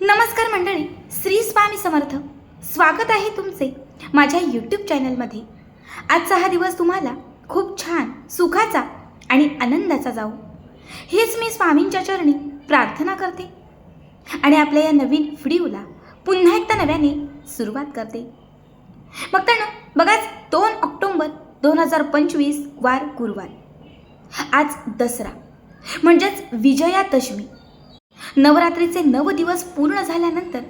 नमस्कार मंडळी श्री स्वामी समर्थ. स्वागत आहे तुमचे माझ्या यूट्यूब चॅनलमध्ये आजचा हा दिवस तुम्हाला खूप छान सुखाचा आणि आनंदाचा जाऊ. हेच मी स्वामींच्या चरणी प्रार्थना करते आणि आपल्या या नवीन व्हिडिओला पुन्हा एकदा नव्याने सुरुवात करते. मग तर बघाच दोन ऑक्टोंबर दोन हजार पंचवीस वार गुरुवार. आज दसरा म्हणजेच विजयादशमी. नवरात्रीचे नव दिवस पूर्ण झाल्यानंतर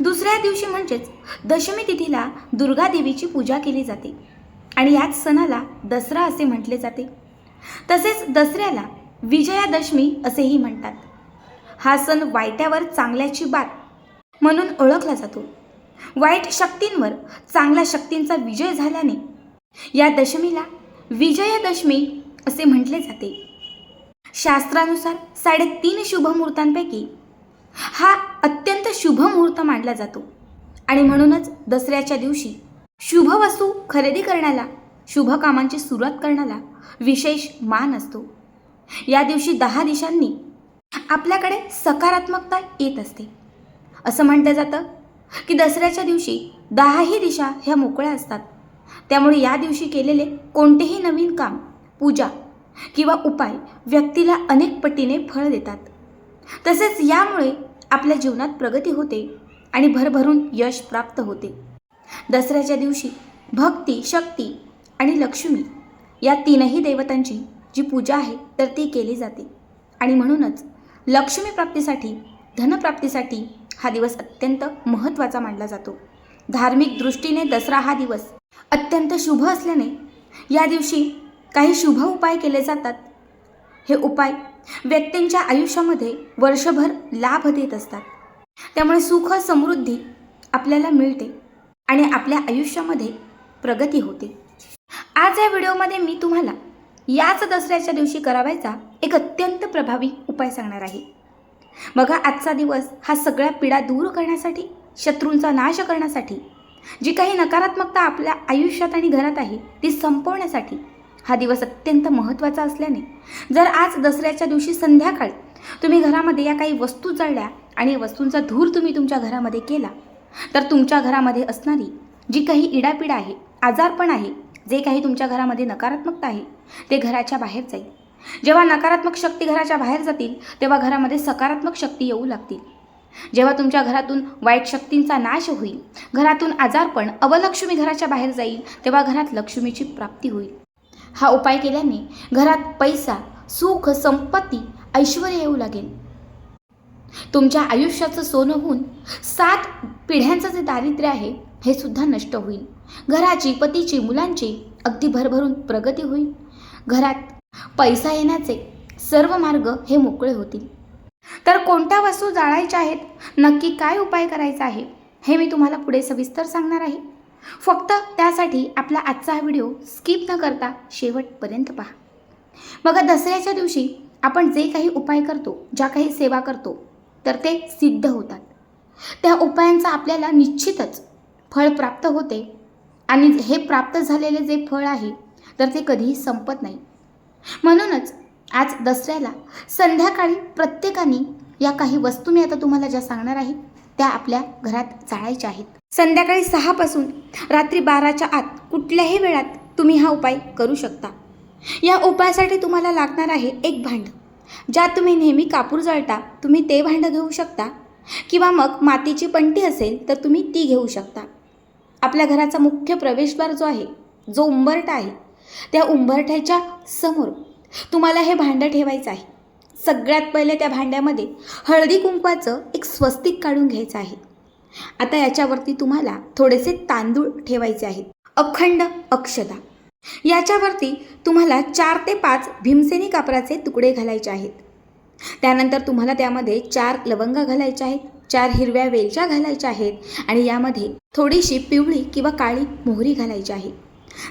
दुसऱ्या दिवशी म्हणजेच दशमी तिथीला दुर्गा देवीची पूजा केली जाते. आणि याच सणाला दसरा असे म्हटले जाते. तसेच दसऱ्याला विजयादशमी असेही म्हणतात. हा सण वाईटावर चांगल्याची बात म्हणून ओळखला जातो. वाईट शक्तींवर चांगल्या शक्तींचा विजय झाल्याने या दशमीला विजयादशमी असे म्हटले जाते. शास्त्रानुसार साडेतीन शुभमुहूर्तांपैकी हा अत्यंत शुभ मुहूर्त मानला जातो. आणि म्हणूनच दसऱ्याच्या दिवशी शुभ वस्तू खरेदी करण्याला शुभ कामांची सुरुवात करण्याला विशेष मान असतो. या दिवशी दहा दिशांनी आपल्याकडे सकारात्मकता येत असते. असं म्हटलं जातं की दसऱ्याच्या दिवशी दहाही दिशा ह्या मोकळ्या असतात. त्यामुळे या दिवशी केलेले कोणतेही नवीन काम पूजा किंवा उपाय व्यक्तीला अनेक पटीने फळ देतात. तसेच यामुळे आपल्या जीवनात प्रगती होते आणि भरभरून यश प्राप्त होते. दसऱ्याच्या दिवशी भक्ती शक्ती आणि लक्ष्मी या तीनही देवतांची जी पूजा आहे तर ती केली जाते. आणि म्हणूनच लक्ष्मी प्राप्तीसाठी धनप्राप्तीसाठी हा दिवस अत्यंत महत्त्वाचा मानला जातो. धार्मिक दृष्टीने दसरा हा दिवस अत्यंत शुभ असल्याने या दिवशी काही शुभ उपाय केले जातात. हे उपाय व्यक्तींच्या आयुष्यामध्ये वर्षभर लाभ देत असतात. त्यामुळे सुख समृद्धी आपल्याला मिळते आणि आपल्या आयुष्यामध्ये प्रगती होते. आज या व्हिडिओमध्ये मी तुम्हाला याच दसऱ्याच्या दिवशी करावायचा एक अत्यंत प्रभावी उपाय सांगणार आहे. बघा आजचा दिवस हा सगळ्या पिढा दूर करण्यासाठी शत्रूंचा नाश करण्यासाठी जी काही नकारात्मकता आपल्या आयुष्यात आणि घरात आहे ती संपवण्यासाठी हा दिवस अत्यंत महत्त्वाचा असल्याने जर आज दसऱ्याच्या दिवशी संध्याकाळी तुम्ही घरामध्ये या काही वस्तू जळल्या आणि वस्तूंचा धूर तुम्ही तुमच्या घरामध्ये केला तर तुमच्या घरामध्ये असणारी जी काही इडापिडा आहे आजारपण आहे जे काही तुमच्या घरामध्ये नकारात्मकता आहे ते घराच्या बाहेर जाईल. जेव्हा नकारात्मक शक्ती घराच्या बाहेर जातील तेव्हा घरामध्ये सकारात्मक शक्ती येऊ लागतील. जेव्हा तुमच्या घरातून वाईट शक्तींचा नाश होईल घरातून आजारपण अवलक्ष्मी घराच्या बाहेर जाईल तेव्हा घरात लक्ष्मीची प्राप्ती होईल. हा उपाय केल्याने घरात पैसा सुख संपत्ती ऐश्वर येऊ लागेल. तुमच्या आयुष्याचं सोनं होऊन सात पिढ्यांचं जे दारिद्र्य आहे हे सुद्धा नष्ट होईल. घराची पतीची मुलांची अगदी भरभरून प्रगती होईल. घरात पैसा येण्याचे सर्व मार्ग हे मोकळे होतील. तर कोणत्या वस्तू जाळायच्या आहेत? नक्की काय उपाय करायचा आहे? हे मी तुम्हाला पुढे सविस्तर सांगणार आहे. फक्त त्यासाठी आपला आजचा हा व्हिडिओ स्किप न करता शेवटपर्यंत पहा. बघा दसऱ्याच्या दिवशी आपण जे काही उपाय करतो ज्या काही सेवा करतो तर ते सिद्ध होतात. त्या उपायांचा आपल्याला निश्चितच फळ प्राप्त होते आणि हे प्राप्त झालेले जे फळ आहे तर ते कधीही संपत नाही. म्हणूनच आज दसऱ्याला संध्याकाळी प्रत्येकाने या काही वस्तू मी आता तुम्हाला ज्या सांगणार आहे त्या आपल्या घरात जाळायच्या आहेत. संध्याकाळी सहापासून रात्री बाराच्या आत कुठल्याही वेळात तुम्ही हा उपाय करू शकता. या उपायासाठी तुम्हाला लागणार आहे एक भांड. ज्यात तुम्ही नेहमी कापूर जळता तुम्ही ते भांडं घेऊ शकता किंवा मग मातीची पंटी असेल तर तुम्ही ती घेऊ शकता. आपल्या घराचा मुख्य प्रवेशद्वार जो आहे जो उंबरठा आहे त्या उंबरठ्याच्या समोर तुम्हाला हे भांडं ठेवायचं आहे. सगळ्यात पहिले त्या भांड्यामध्ये हळदी कुंकवाचं एक स्वस्तिक काढून घ्यायचं आहे. आता याच्यावरती तुम्हाला थोडेसे तांदूळ ठेवायचे आहेत. अखंड अक्षदा याच्यावरती तुम्हाला चार ते पाच भीमसेनी कापराचे तुकडे घालायचे आहेत. त्यानंतर तुम्हाला त्यामध्ये चार लवंगा घालायच्या आहेत चार हिरव्या वेलच्या घालायच्या आहेत आणि यामध्ये थोडीशी पिवळी किंवा काळी मोहरी घालायची आहे.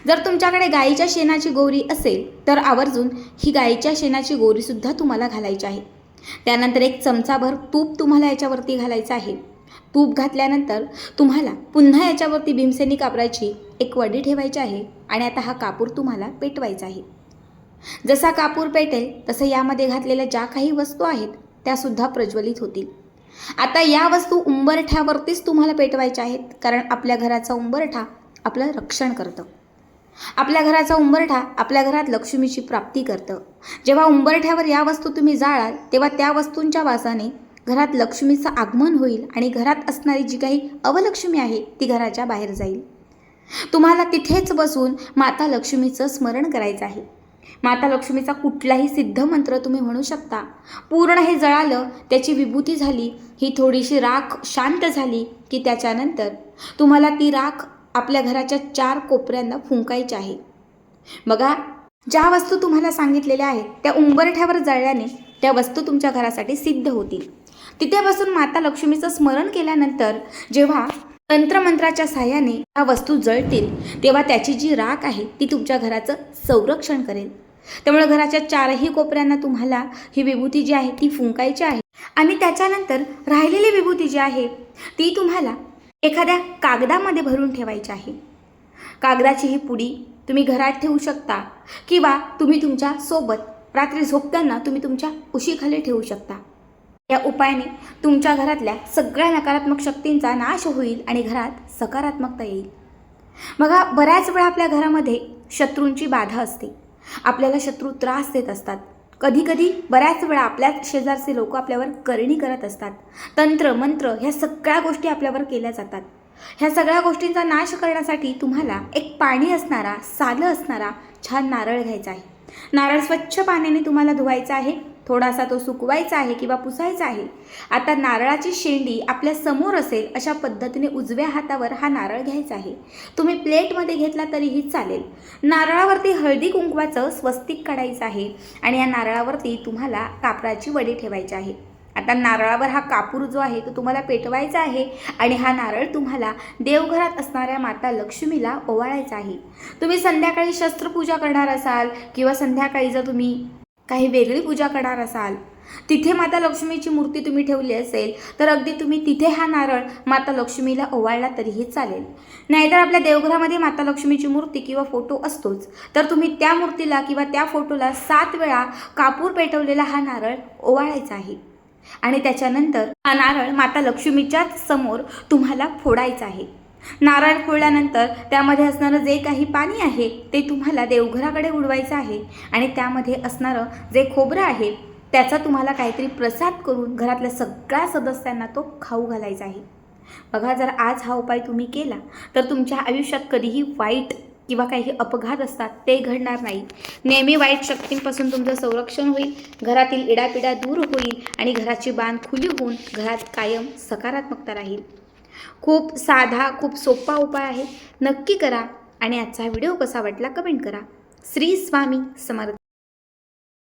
जर तुमच्याकडे गाईच्या शेणाची गोवरी असेल तर आवर्जून ही गाईच्या शेणाची गोवरीसुद्धा तुम्हाला घालायची आहे. त्यानंतर एक चमचाभर तूप तुम्हाला याच्यावरती घालायचं आहे. तूप घातल्यानंतर तुम्हाला पुन्हा याच्यावरती भीमसेनी कापराची एक वडी ठेवायची आहे आणि आता हा कापूर तुम्हाला पेटवायचा आहे. जसा कापूर पेटेल तसं यामध्ये घातलेल्या ज्या काही वस्तू आहेत त्यासुद्धा प्रज्वलित होतील. आता या वस्तू उंबरठ्यावरतीच तुम्हाला पेटवायच्या आहेत कारण आपल्या घराचा उंबरठा आपलं रक्षण करतं. आपल्या घराचा उंबरठा आपल्या घरात लक्ष्मीची प्राप्ती करतं. जेव्हा उंबरठ्यावर या वस्तू तुम्ही जाळाल तेव्हा त्या वस्तूंच्या वासाने घरात लक्ष्मीचं आगमन होईल आणि घरात असणारी जी काही अवलक्ष्मी आहे ती घराच्या बाहेर जाईल. तुम्हाला तिथेच बसून माता लक्ष्मीचं स्मरण करायचं आहे. माता लक्ष्मीचा कुठलाही सिद्ध मंत्र तुम्ही म्हणू शकता. पूर्ण हे जळालं त्याची विभूती झाली ही थोडीशी राख शांत झाली की त्याच्यानंतर तुम्हाला ती राख आपल्या घराच्या चार कोपऱ्यांना फुंकायच्या आहे. बघा ज्या वस्तू तुम्हाला सांगितलेल्या आहेत त्या उंबरठ्यावर जळल्याने त्या वस्तू तुमच्या घरासाठी सिद्ध होतील. तिथे बसून माता लक्ष्मीचं स्मरण केल्यानंतर जेव्हा तंत्रमंत्राच्या साह्याने त्या वस्तू जळतील तेव्हा त्याची जी राख आहे ती तुमच्या घराचं संरक्षण करेल. त्यामुळे घराच्या चारही कोपऱ्यांना तुम्हाला ही विभूती जी आहे ती फुंकायची आहे. आणि त्याच्यानंतर राहिलेली विभूती जी आहे ती तुम्हाला एखाद्या कागदामध्ये भरून ठेवायची आहे. कागदाची ही पुडी तुम्ही घरात ठेवू शकता किंवा तुम्ही तुमच्यासोबत रात्री झोपताना तुम्ही तुमच्या उशीखाली ठेवू शकता. या उपायाने तुमच्या घरातल्या सगळ्या नकारात्मक शक्तींचा नाश होईल आणि घरात सकारात्मकता येईल. बघा बऱ्याच वेळा आपल्या घरामध्ये शत्रूंची बाधा असते. आपल्याला शत्रू त्रास देत असतात. कधीकधी बऱ्याच वेळा आपल्याच शेजारचे लोक आपल्यावर करणी करत असतात. तंत्र मंत्र ह्या सगळ्या गोष्टी आपल्यावर केल्या जातात. ह्या सगळ्या गोष्टींचा नाश करण्यासाठी तुम्हाला एक पाणी असणारा सालं असणारा छान नारळ घ्यायचा आहे. नारळ स्वच्छ पाण्याने तुम्हाला धुवायचा आहे. थोडासा तो सुकवायचा आहे किंवा पुसायचा आहे. आता नारळाची शेंडी आपल्यासमोर असेल अशा पद्धतीने उजव्या हातावर हा नारळ घ्यायचा आहे. तुम्ही प्लेटमध्ये घेतला तरीही चालेल. नारळावरती हळदी कुंकवाचं स्वस्तिक काढायचं आहे आणि या नारळावरती तुम्हाला कापराची वडी ठेवायची आहे. आता नारळावर हा कापूर जो आहे तो तुम्हाला पेटवायचा आहे आणि हा नारळ तुम्हाला देवघरात असणाऱ्या माता लक्ष्मीला ओवाळायचा आहे. तुम्ही संध्याकाळी शस्त्रपूजा करणार असाल किंवा संध्याकाळी जर तुम्ही काही वेगळी पूजा करणार असाल. तिथे माता लक्ष्मीची मूर्ती तुम्ही ठेवली असेल तर अगदी तुम्ही तिथे हा नारळ माता लक्ष्मीला ओवाळला तरीही चालेल. नाहीतर आपल्या देवघरामध्ये माता लक्ष्मीची मूर्ती किंवा फोटो असतोच. तर तुम्ही त्या मूर्तीला किंवा त्या फोटोला सात वेळा कापूर पेटवलेला हा नारळ ओवाळायचा आहे. आणि त्याच्यानंतर हा नारळ माता लक्ष्मीच्याच समोर तुम्हाला फोडायचा आहे. नारळ फोडल्यानंतर त्यामध्ये असणारं जे काही पाणी आहे ते तुम्हाला देवघराकडे उडवायचं आहे. आणि त्यामध्ये असणारं जे खोबरं आहे त्याचा तुम्हाला काहीतरी प्रसाद करून घरातल्या सगळ्या सदस्यांना तो खाऊ घालायचा आहे. बघा जर आज हा उपाय तुम्ही केला तर तुमच्या आयुष्यात कधीही वाईट किंवा काही अपघात असतात ते घडणार नाही. नेहमी वाईट शक्तींपासून तुमचं संरक्षण होईल घरातील इडापिडा दूर होईल आणि घराची बांध खुली होऊन घरात कायम सकारात्मकता राहील. खूप साधा खूप सोपा उपाय आहे. नक्की करा आणि आजचा व्हिडिओ कसा वाटला कमेंट करा. श्री स्वामी समर्थ.